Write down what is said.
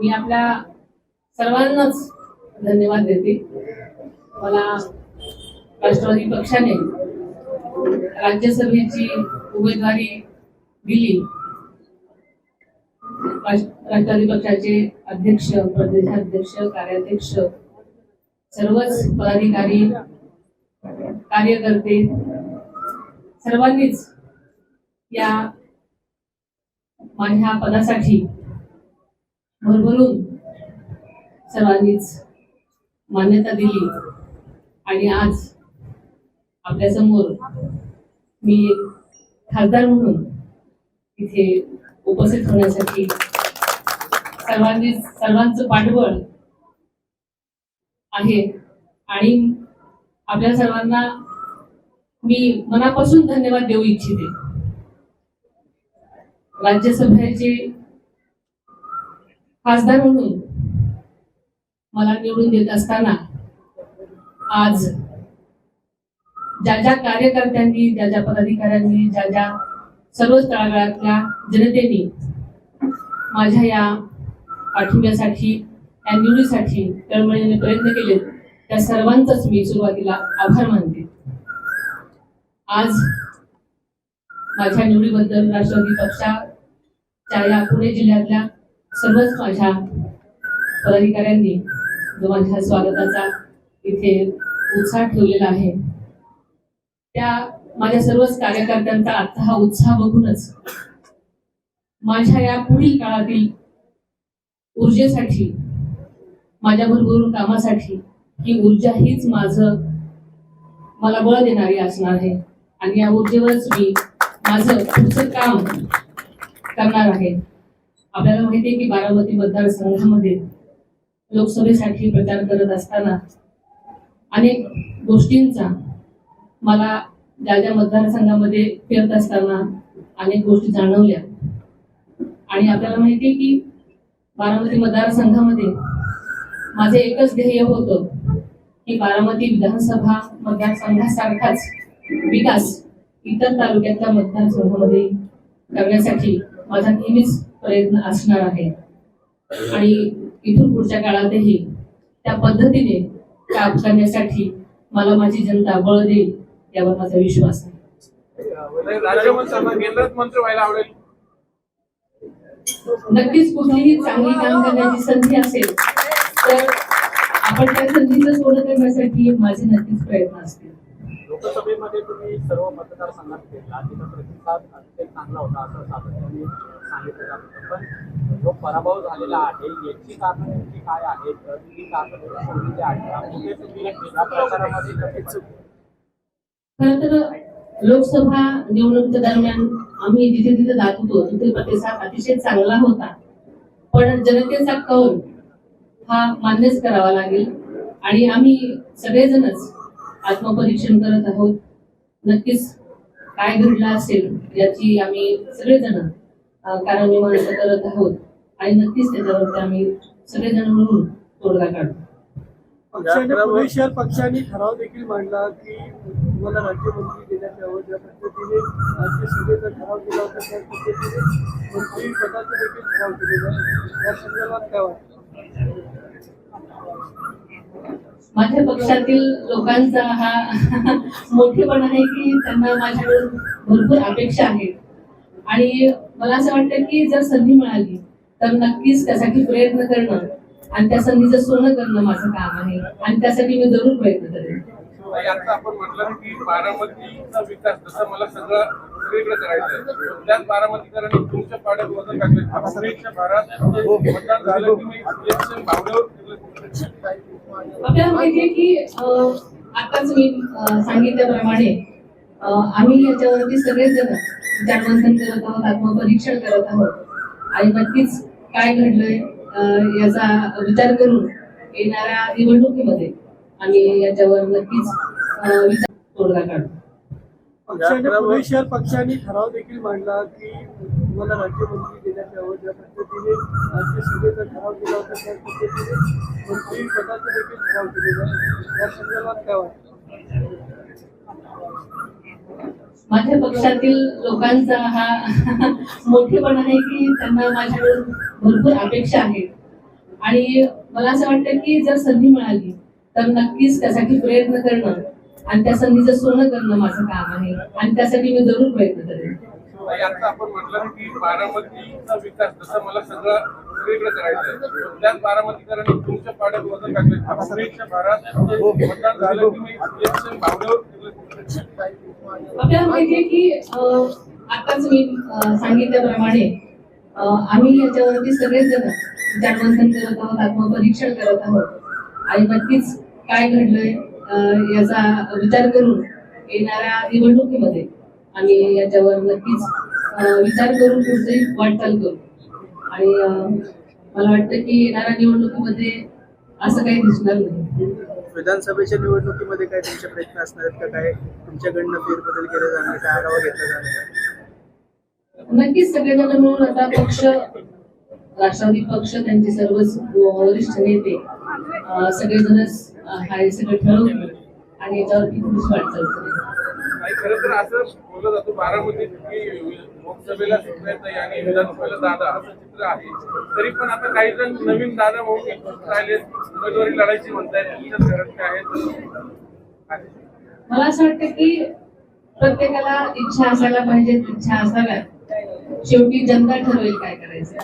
मी आपल्या सर्वांनाच धन्यवाद देते. मला राष्ट्रवादी पक्षाने राज्यसभेची उमेदवारी दिली. राष्ट्रवादी पक्षाचे अध्यक्ष प्रदेशाध्यक्ष कार्याध्यक्ष सर्वच पदाधिकारी कार्यकर्ते सर्वांनीच या माझ्या पदासाठी भरभरून सर्वांनीच मान्यता दिली. आणि आज आपल्यासमोर मी एक खासदार म्हणून इथे उपस्थित होण्यासाठी सर्वांनी सर्वांचं पाठबळ आहे. आणि आपल्या सर्वांना मी मनापासून धन्यवाद देऊ इच्छिते. राज्यसभेचे खासदार म्हणून मला निवडून देत असताना आज ज्या ज्या कार्यकर्त्यांनी ज्या ज्या पदाधिकाऱ्यांनी ज्या ज्या सर्वच तळागाळातल्या जनतेने माझ्या या पाठिंब्यासाठी या निवडीसाठी तळमळीने प्रयत्न केले त्या सर्वांचाच मी सुरुवातीला आभार मानते. आज माझ्या निवडीबद्दल राष्ट्रवादी पक्षाच्या या पुणे जिल्ह्यातल्या सर्वच माझ्या पदाधिकाऱ्यांनी जो माझ्या स्वागताचा इथे उत्साह ठेवलेला आहे त्या माझ्या सर्वच कार्यकर्त्यांचा आजचा हा उत्साह बघूनच माझ्या या पुढील काळातील ऊर्जेसाठी माझ्या भरभरून कामासाठी ही ऊर्जा हीच माझं मला बळ देणारी असणार आहे. आणि या ऊर्जेवरच मी माझं पुढचं काम करणार आहे. आपल्याला माहिती आहे की बारामती मतदारसंघामध्ये लोकसभेसाठी प्रचार करत असताना अनेक गोष्टींचा मला ज्या ज्या मतदारसंघामध्ये फिरत असताना अनेक गोष्टी जाणवल्या. आणि आपल्याला माहिती आहे की बारामती मतदारसंघामध्ये माझे एकच ध्येय होतं की बारामती विधानसभा मतदारसंघासारखाच विकास इतर तालुक्यातल्या मतदारसंघामध्ये करण्यासाठी माझा नेहमीच प्रयत्न असणार आहे. आणि इथून पुढच्या काळातही त्या पद्धतीने काम करण्यासाठी मला माझी जनता बळ देईल यावर माझा विश्वास आहे आवडेल. नक्कीच कुठलीही चांगली काम करण्याची संधी असेल तर आपण त्या संधीचं सोनं करण्यासाठी माझे नक्कीच प्रयत्न असतील. लोकसभेमध्ये तुम्ही सर्व मतदारसंघात फिरला तिथं प्रतिसाद अत्यंत चांगला होता असं सातत्याने सांगितलं जात होतं. पण जो पराभव झालेला आहे याची कारणं नेमकी काय आहेत? ती कारणं सोडलेली आहेत? कुठे तुम्ही या प्रचारामध्ये कसे खरं तर लोकसभा निवडणुकीच्या दरम्यान आम्ही जिथे जिथे जात होतो तिथे प्रतिसाद अतिशय चांगला होता. पण जनतेचा कौल हा मान्यच करावा लागेल. आणि आम्ही सगळेजणच आत्मपरीक्षण करत आहोत. नक्कीच काय घडलं असेल याची आम्ही सगळेजण अं, करत आहोत. आणि नक्कीच त्याच्यावरती आम्ही सगळेजण मिळून तोडगा काढू. पक्षाने पुणे शहर पक्षाने ठराव देखील मांडला की मला राज्यमंत्री देण्यात यावं ज्या पद्धतीने राज्यसभेचा ठराव केला होता त्या पद्धतीने. मंत्री पदाचा देखील ठराव केलेला या संदर्भात काय वाटतं? माझ्या पक्षातील लोकांचा हा मोठेपण आहे की त्यांना माझ्याकडून भरपूर अपेक्षा आहेत. आणि मला असं वाटतं की जर संधी मिळाली तर नक्कीच त्यासाठी प्रयत्न करणं आणि त्या संधीचं सोनं करणं माझं काम आहे. आणि त्यासाठी मी जरूर प्रयत्न करेन. आता आपण म्हटलं की बारामतीचा विकास जसं मला सगळं सगळीकडे करायचं आहे त्याच बारामतीकरांनी तुमच्या पाड्यात वजन टाकले पुणेच्या भागात मतदान झालं की. आपल्याला माहितीये की आताच मी सांगितल्याप्रमाणे आम्ही याच्यावरती सगळेजण विचारमंथन करत आहोत आत्मपरीक्षण करत आहोत. आणि नक्कीच काय घडलंय याचा विचार करून येणाऱ्या निवडणुकीमध्ये आम्ही याच्यावर नक्कीच विचार तोडगा काढू. पक्षाने पक्षाने ठराव देखील मांडला की तुम्हाला राज्यमंत्री देण्यात यावं ज्या पद्धतीने राज्यसभेचा ठराव केला होता त्या पद्धतीने मंत्री पदाचा देखील ठराव केलेला आहे या संदर्भात काय वाटतं? माझ्या पक्षातील लोकांचा हा मोठेपण आहे की त्यांना माझ्याकडून भरपूर अपेक्षा आहेत. आणि मला असं वाटतं की जर संधी मिळाली तर नक्कीच त्यासाठी प्रयत्न करणं आणि त्या संधीचं सोनं करणं माझं काम आहे. आणि त्यासाठी मी जरूर प्रयत्न करेन. आता आपण म्हटलं की बारामतीचा विकास जसं मला सगळं वेगळं करायचं त्याच बारामतीकरांनी तुमच्या पाड्यात वजन टाकले पुणेच्या भारात मतदान झालं की मी इलेक्शन भावनेवर आपल्याला माहितीये की आताच मी सांगितल्याप्रमाणे आम्ही याच्यावरती सगळेच जण विचारमंथन करत आहोत आत्मपरीक्षण करत आहोत. आणि नक्कीच काय घडलंय याचा विचार करून येणाऱ्या निवडणुकीमध्ये आम्ही याच्यावर नक्कीच विचार करून पुढची वाटचाल करू. आणि मला वाटतं की येणाऱ्या निवडणुकीमध्ये असं काही दिसणार नाही. विधानसभेच्या निवडणुकीमध्ये काय तुमचे प्रयत्न असणार आहेत का? काय तुमच्याकडनं फेरबदल केले जाणार काय आढावा घेतला जाणार? नक्कीच सगळेजण मिळून आता पक्ष राष्ट्रवादी पक्ष त्यांचे सर्व वरिष्ठ नेते सगळेजणच हे सगळं ठरवतील आणि याच्यावरती पुढची वाटचाल करेल. आणि खरं तर असं बोललं जातं बारामतीत की लोकसभेला सुप्रियाताई आणि विधानसभेला दादा असं चित्र आहे. तरी पण आता काही जण नवीन दादा म्हणून इच्छुक राहिले उमेदवारी लढायची म्हणतायत तुमच्याच काय आहेत मला असं वाटतं की प्रत्येकाला इच्छा असायला पाहिजे इच्छा असाव्यात. शेवटी जनता ठरवेल काय करायचं.